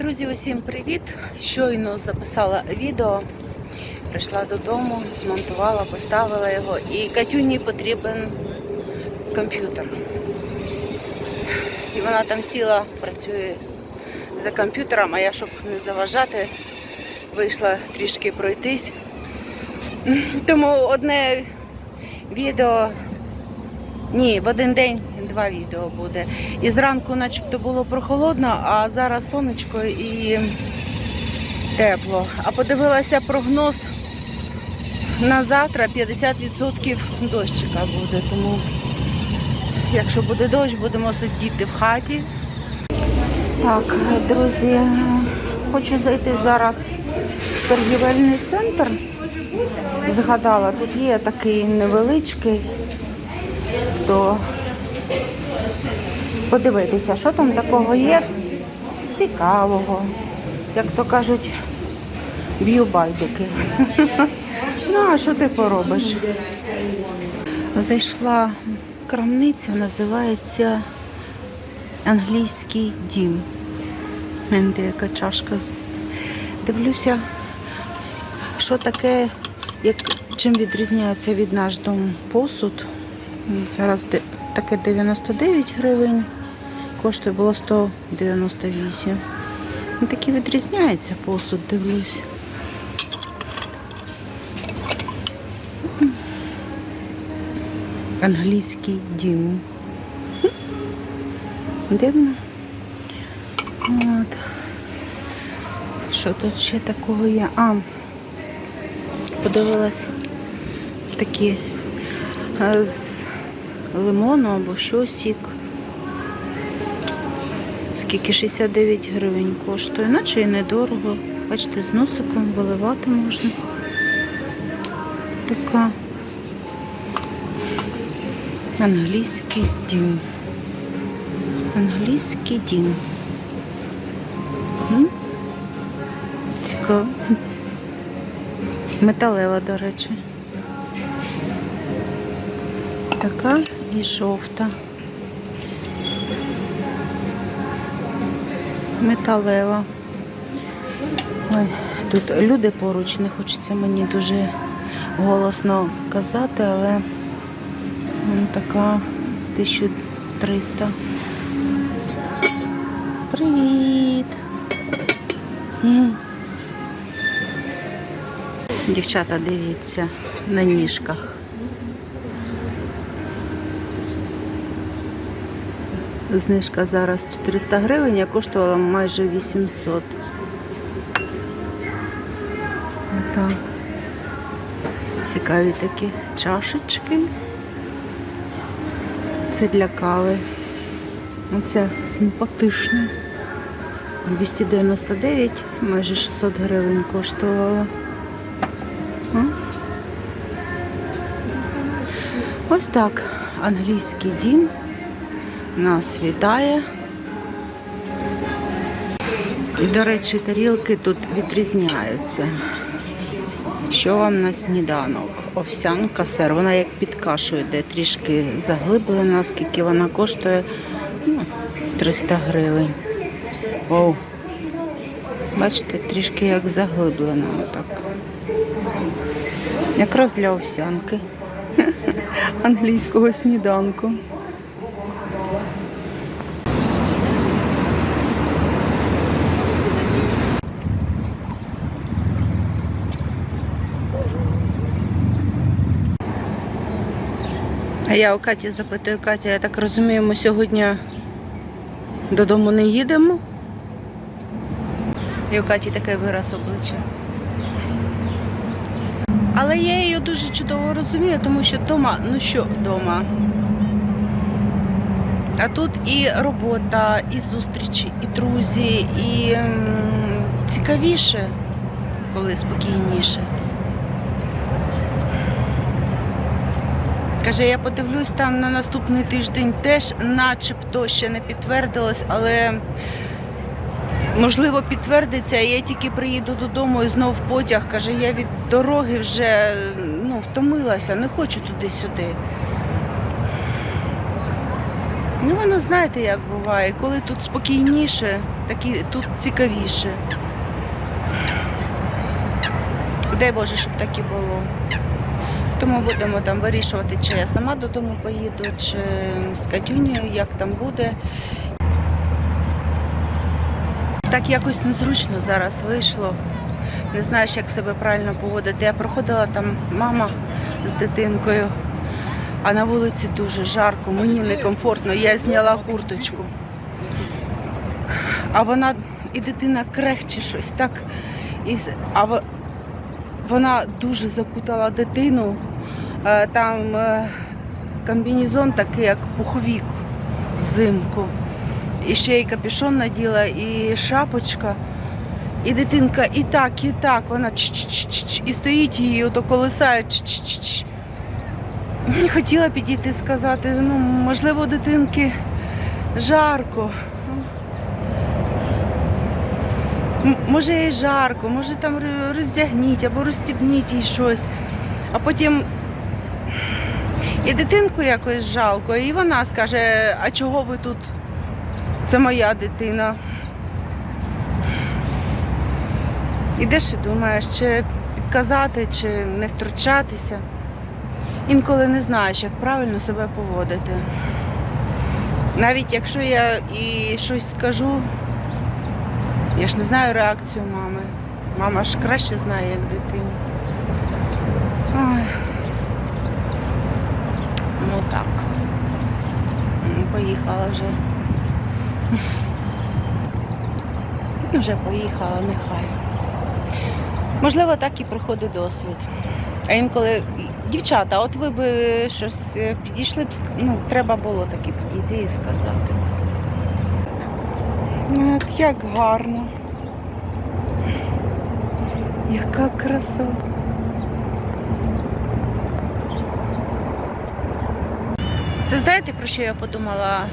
Друзі, усім привіт! Щойно записала відео, прийшла додому, змонтувала, поставила його і Катюні потрібен комп'ютер. І вона там сіла, працює за комп'ютером, а я, щоб не заважати, вийшла трішки пройтись. Тому одне відео, ні, в один день два відео буде. І зранку начебто було прохолодно, а зараз сонечко і тепло. А подивилася прогноз на завтра 50% дощика буде. Тому якщо буде дощ, будемо сидіти в хаті. Так, друзі, хочу зайти зараз в торгівельний центр. Згадала, тут є такий невеличкий, то подивитися, що там такого є цікавого. Як то кажуть, б'ю байдики. Ну, а що ти поробиш? Зайшла крамниця, називається Англійський дім. Гляньте, яка чашка. з- Дивлюся, що таке, як, чим відрізняється від наш дом посуд. Зараз де- таке 99 гривень, коштує було 198. Ну, Такі відрізняється посуд, дивлюсь. Англійський дім. Дивно. От. Що тут ще такого є? А, подивилась такі з лимону або що сік. Скільки 69 гривень коштує, наче і недорого. Бачите, з носиком виливати можна. Така англійський дім. Англійський дім. Цікаво. Металева, до речі. Така і жовта. Металева. Ой, тут люди поруч, не хочеться мені дуже голосно казати, але м, така 1300. Привіт! Дівчата, дивіться, на ніжках. Знижка зараз 400 гривень, а коштувала майже 800. Отак. Цікаві такі чашечки. Це для кави. Оця симпатична. 299, майже 600 гривень коштувала. Ось так. Англійський дім нас вітає. І, до речі, тарілки тут відрізняються. Що вам на сніданок? Овсянка, сир. Вона як під кашу йде, трішки заглиблена, скільки вона коштує. Ну, 300 гривень. Оу. Бачите, трішки як заглиблена отак. Якраз для овсянки. Англійського сніданку. А я у Каті запитую, Катя, я так розумію, ми сьогодні додому не їдемо. І у Каті такий вираз обличчя. Але я її дуже чудово розумію, тому що вдома, ну що вдома? А тут і робота, і зустрічі, і друзі, і цікавіше, коли спокійніше. Каже, я подивлюсь там на наступний тиждень теж, начебто ще не підтвердилось, але можливо підтвердиться. Я тільки приїду додому і знов потяг. Каже, я від дороги вже ну, втомилася, не хочу туди-сюди. Ну, воно знаєте, як буває, коли тут спокійніше, такі тут цікавіше. Дай Боже, щоб так і було. Тому будемо там вирішувати, чи я сама додому поїду, чи з Катюнею, як там буде. Так якось незручно зараз вийшло. Не знаєш, як себе правильно поводити. Я проходила там мама з дитинкою, а на вулиці дуже жарко, мені некомфортно. Я зняла курточку. А вона і дитина крехче щось, так. І, а вона дуже закутала дитину. Е, Там е, комбінезон такий, як пуховік взимку. І ще й капюшон наділа, і шапочка. І дитинка і так, і так. Вона ч-ч-ч-ч, і стоїть її, ото колисає. ч-ч-ч. Хотіла підійти сказати, ну, можливо, дитинки жарко. Може їй жарко, може там роздягніть або розстібніть їй щось. А потім і дитинку якось жалко, і вона скаже, а чого ви тут? Це моя дитина. Ідеш і думаєш, чи підказати, чи не втручатися. Інколи не знаєш, як правильно себе поводити. Навіть якщо я і щось скажу, я ж не знаю реакцію мами. Мама ж краще знає, як дитину. Ой. Ну так. М, Поїхала вже. Ну, Вже поїхала, нехай. Можливо, так і приходить досвід. А інколи дівчата, от ви би щось е, підійшли б, ну, треба було таки підійти і сказати. Ну, От як гарно. Яка краса. Це знаєте, про що я подумала?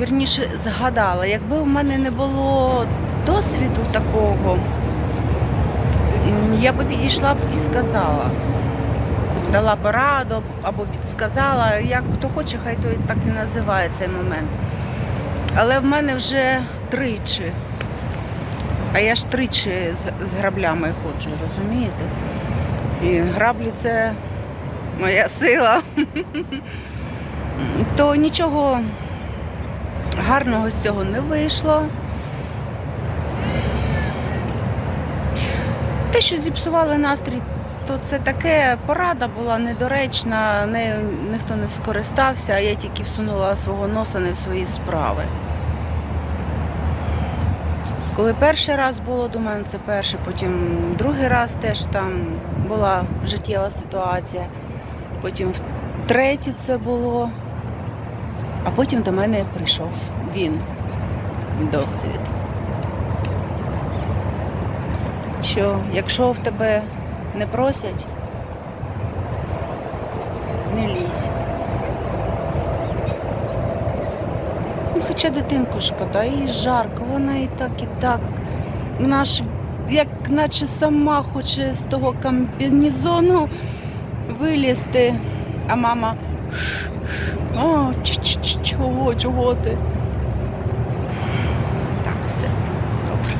Вірніше згадала, якби в мене не було досвіду такого, я би підійшла б і сказала. Дала пораду або підсказала, як хто хоче, хай той так і називає цей момент. Але в мене вже тричі. А я ж тричі з, граблями ходжу, розумієте? І граблі це моя сила. То нічого гарного з цього не вийшло. Те, що зіпсували настрій, то це таке порада була недоречна, нею ніхто не скористався, а я тільки всунула свого носа не в свої справи. Коли перший раз було, думаю, це перший, потім другий раз теж там була життєва ситуація, потім третій це було, а потім до мене прийшов він, досвід. Що якщо в тебе не просять, не лізь. Ну, Хоча дитинку шкода, їй жарко, вона і так, і так. Вона ж як наче сама хоче з того комбінезону вилізти, а мама. «Ш, О, ч, ч, ч, чого, чого ти? Так, все, добре.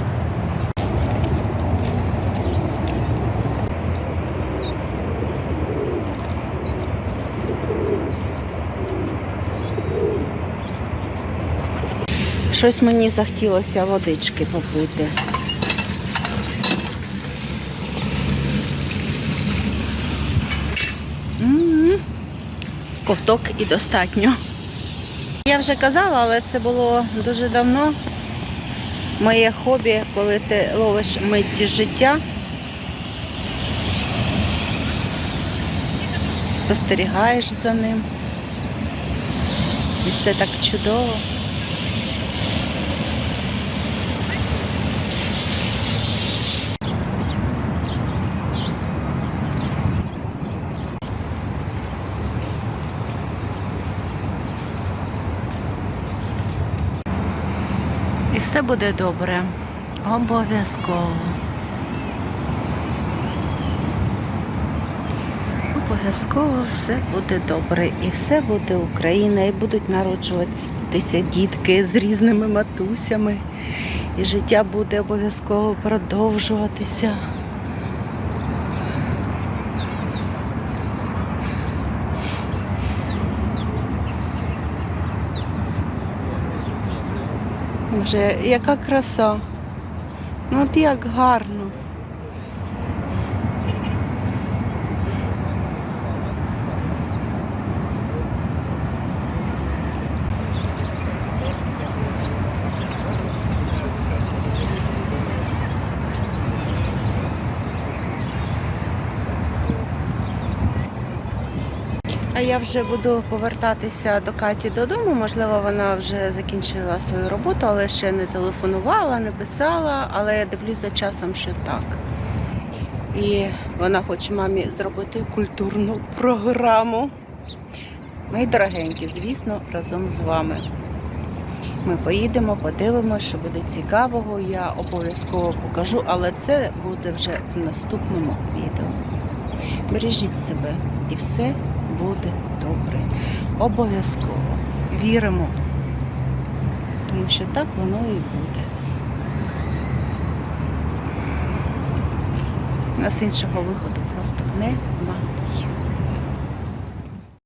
Щось мені захотілося водички попити. Ковток і достатньо. Я вже казала, але це було дуже давно. Моє хобі, коли ти ловиш митті життя. Спостерігаєш за ним. І це так чудово. І все буде добре. Обов'язково. Обов'язково все буде добре. І все буде Україна, і будуть народжуватися дітки з різними матусями. і життя буде обов'язково продовжуватися. Боже, яка краса. Ну от як гарно. Я вже буду повертатися до Каті додому. Можливо, вона вже закінчила свою роботу, але ще не телефонувала, не писала, але я дивлюсь за часом, що так. І вона хоче мамі зробити культурну програму. Мої дорогенькі, звісно, разом з вами. Ми поїдемо, подивимося, що буде цікавого. Я обов'язково покажу, але це буде вже в наступному відео. Бережіть себе і все буде добре. Обов'язково. Віримо. Тому що так воно і буде. У нас іншого виходу просто нема.